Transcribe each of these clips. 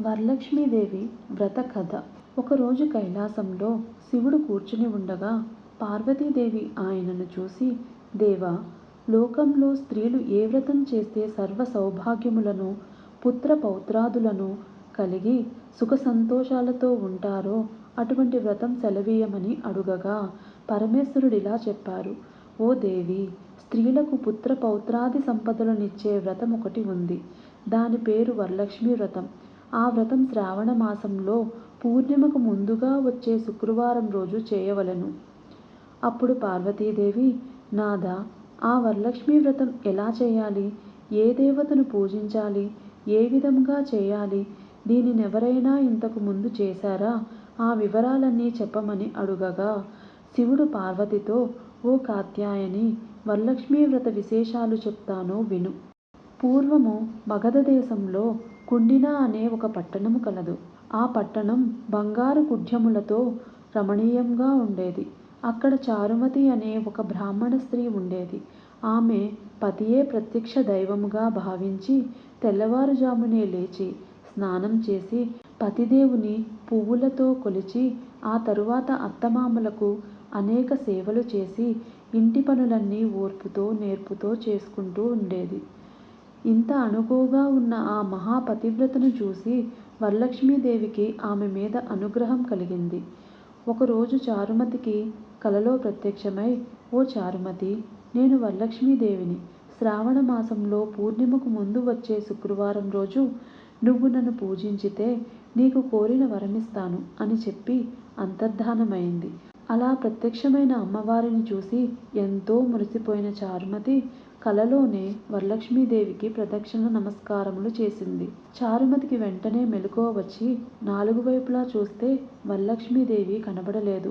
వరలక్ష్మీదేవి వ్రత కథ. ఒకరోజు కైలాసంలో శివుడు కూర్చుని ఉండగా పార్వతీదేవి ఆయనను చూసి దేవా లోకంలో స్త్రీలు ఏ వ్రతం చేస్తే సర్వ సౌభాగ్యములను పుత్ర పౌత్రాదులను కలిగి సుఖ సంతోషాలతో ఉంటారో అటువంటి వ్రతం సెలవీయమని అడుగగా పరమేశ్వరుడిలా చెప్పారు. ఓ దేవి స్త్రీలకు పుత్ర పౌత్రాది సంపదలనిచ్చే వ్రతం ఒకటి ఉంది. దాని పేరు వరలక్ష్మి వ్రతం. ఆ వ్రతం శ్రావణ మాసంలో పూర్ణిమకు ముందుగా వచ్చే శుక్రవారం రోజు చేయవలెను. అప్పుడు పార్వతీదేవి నాదా ఆ వరలక్ష్మీ వ్రతం ఎలా చేయాలి? ఏ దేవతను పూజించాలి? ఏ విధంగా చేయాలి? దీనినెవరైనా ఇంతకు ముందు చేశారా? ఆ వివరాలన్నీ చెప్పమని అడుగగా శివుడు పార్వతితో ఓ కాత్యాయని వరలక్ష్మీ వ్రత విశేషాలు చెప్తాను విను. పూర్వము మగధ దేశంలో కుండిన అనే ఒక పట్టణము కలదు. ఆ పట్టణం బంగారు కుడ్యములతో రమణీయంగా ఉండేది. అక్కడ చారుమతి అనే ఒక బ్రాహ్మణ స్త్రీ ఉండేది. ఆమె పతియే ప్రత్యక్ష దైవముగా భావించి తెల్లవారుజామునే లేచి స్నానం చేసి పతిదేవుని పువ్వులతో కొలిచి ఆ తరువాత అత్తమామలకు అనేక సేవలు చేసి ఇంటి పనులన్నీ ఓర్పుతో నేర్పుతో చేసుకుంటూ ఉండేది. ఇంత అణుకువగా ఉన్న ఆ మహాపతివ్రతను చూసి వరలక్ష్మీదేవికి ఆమె మీద అనుగ్రహం కలిగింది. ఒకరోజు చారుమతికి కలలో ప్రత్యక్షమై ఓ చారుమతి నేను వరలక్ష్మీదేవిని. శ్రావణ మాసంలో పూర్ణిమకు ముందు వచ్చే శుక్రవారం రోజు నువ్వు నన్ను పూజించితే నీకు కోరిన వరమిస్తాను అని చెప్పి అంతర్ధానమైంది. అలా ప్రత్యక్షమైన అమ్మవారిని చూసి ఎంతో మురిసిపోయిన చారుమతి కలలోనే వరలక్ష్మీదేవికి ప్రదక్షిణ నమస్కారములు చేసింది. చారుమతికి వెంటనే మెలకువ వచ్చి నాలుగు వైపులా చూస్తే వరలక్ష్మీదేవి కనబడలేదు.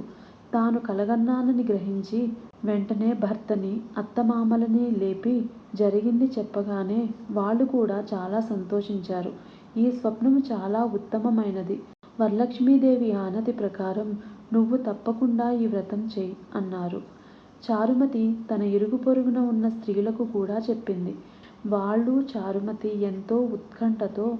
తాను కలగన్నానని గ్రహించి వెంటనే భర్తని అత్తమామలని లేపి జరిగింది చెప్పగానే వాళ్ళు కూడా చాలా సంతోషించారు. ఈ స్వప్నము చాలా ఉత్తమమైనది. వరలక్ష్మీదేవి ఆనతి ప్రకారం నువ్వు తప్పకుండా ఈ వ్రతం చేయి అన్నారు. చారుమతి తన ఇరుగు పొరుగున ఉన్న స్త్రీలకు కూడా చెప్పింది. వాళ్ళు చారుమతి ఎంతో ఉత్కంఠతో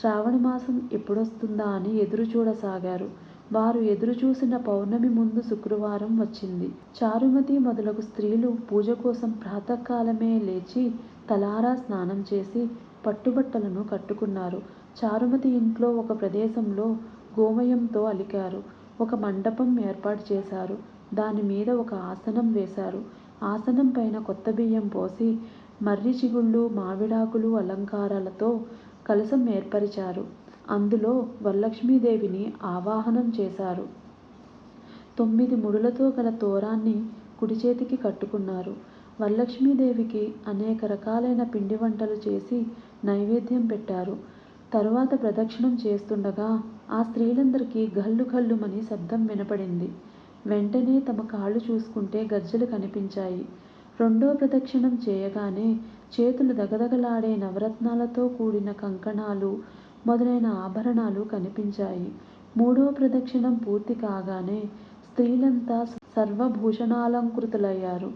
శ్రావణమాసం ఎప్పుడొస్తుందా అని ఎదురు చూడసాగారు. వారు ఎదురు చూసిన పౌర్ణమి ముందు శుక్రవారం వచ్చింది. చారుమతి మొదలగు స్త్రీలు పూజ కోసం ప్రాతకాలమే లేచి తలారా స్నానం చేసి పట్టుబట్టలను కట్టుకున్నారు. చారుమతి ఇంట్లో ఒక ప్రదేశంలో గోమయంతో అలికారు. ఒక మండపం ఏర్పాటు చేశారు. దాని మీద ఒక ఆసనం వేశారు. ఆసనం పైన కొత్త బియ్యం పోసి మర్రి చిగుళ్ళు మావిడాకులు అలంకారాలతో కలసం ఏర్పరిచారు. అందులో వరలక్ష్మీదేవిని ఆవాహనం చేశారు. తొమ్మిది ముడులతో గల తోరాన్ని కుడి చేతికి కట్టుకున్నారు. వరలక్ష్మీదేవికి అనేక రకాలైన పిండి వంటలు చేసి నైవేద్యం పెట్టారు. తరువాత ప్రదక్షిణం చేస్తుండగా ఆ స్త్రీలందరికీ గల్లు గల్లుమని శబ్దం వినపడింది. వెంటనే తమ కాళ్ళు చూసుకుంటే గజ్జలు కనిపించాయి. రెండో ప్రదక్షిణం చేయగానే చేతులు దగదగలాడే నవరత్నాలతో కూడిన కంకణాలు మొదలైన ఆభరణాలు కనిపించాయి. మూడో ప్రదక్షిణం పూర్తి కాగానే స్త్రీలంతా సర్వభూషణాలంకృతులయ్యారు.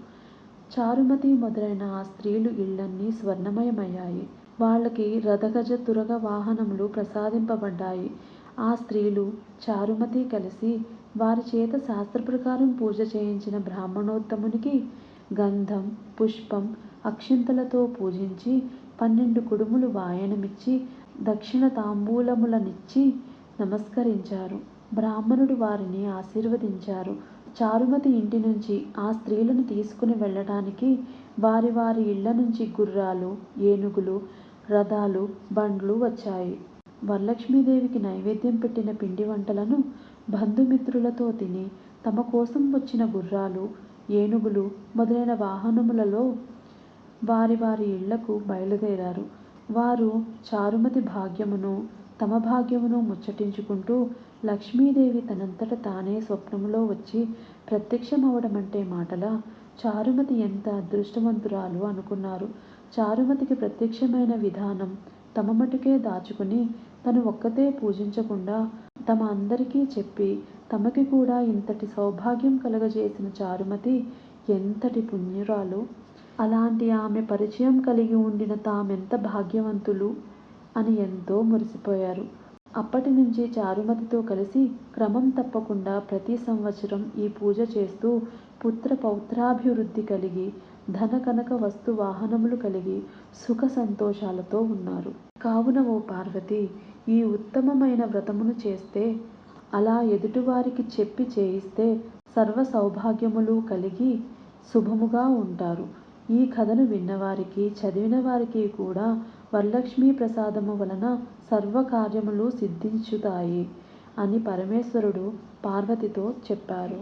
చారుమతి మొదలైన ఆ స్త్రీలు ఇళ్ళన్నీ స్వర్ణమయమయ్యాయి. వాళ్ళకి రథగజ తురగ వాహనములు ప్రసాదింపబడ్డాయి. ఆ స్త్రీలు చారుమతి కలిసి వారి చేత శాస్త్ర ప్రకారం పూజ చేయించిన బ్రాహ్మణోత్తమునికి గంధం పుష్పం అక్షింతలతో పూజించి పన్నెండు కుడుములు వాయనమిచ్చి దక్షిణ తాంబూలములనిచ్చి నమస్కరించారు. బ్రాహ్మణుడు వారిని ఆశీర్వదించారు. చారుమతి ఇంటి నుంచి ఆ స్త్రీలను తీసుకుని వెళ్ళటానికి వారి వారి ఇళ్ళ నుంచి గుర్రాలు ఏనుగులు రథాలు బండ్లు వచ్చాయి. వరలక్ష్మీదేవికి నైవేద్యం పెట్టిన పిండి వంటలను బంధుమిత్రులతో తిని తమ కోసం వచ్చిన గుర్రాలు ఏనుగులు మొదలైన వాహనములలో వారి వారి ఇళ్ళకు బయలుదేరారు. వారు చారుమతి భాగ్యమును తమ భాగ్యమును ముచ్చటించుకుంటూ లక్ష్మీదేవి తనంతట తానే స్వప్నములో వచ్చి ప్రత్యక్షమవడమంటే మాటలా చారుమతి ఎంత అదృష్టవంతురాలు అనుకున్నారు. చారుమతికి ప్రత్యక్షమైన విధానం తమ మటుకే దాచుకుని తను ఒక్కతే పూజించకుండా తమ అందరికీ చెప్పి తమకి కూడా ఇంతటి సౌభాగ్యం కలగజేసిన చారుమతి ఎంతటి పుణ్యురాలు. అలాంటి ఆమె పరిచయం కలిగి ఉండిన తామెంత భాగ్యవంతులు అని ఎంతో మురిసిపోయారు. అప్పటి నుంచి చారుమతితో కలిసి క్రమం తప్పకుండా ప్రతి సంవత్సరం ఈ పూజ చేస్తూ పుత్ర పౌత్రాభివృద్ధి కలిగి ధన కనక వస్తు వాహనములు కలిగి సుఖ సంతోషాలతో ఉన్నారు. కావున ఓ పార్వతి ఈ ఉత్తమమైన వ్రతమును చేస్తే అలా ఎదుటివారికి చెప్పి చేయిస్తే సర్వ సౌభాగ్యములు కలిగి శుభముగా ఉంటారు. ఈ కథను విన్నవారికి చదివిన వారికి కూడా వరలక్ష్మీ ప్రసాదము వలన సర్వకార్యములు సిద్ధించుతాయి అని పరమేశ్వరుడు పార్వతితో చెప్పారు.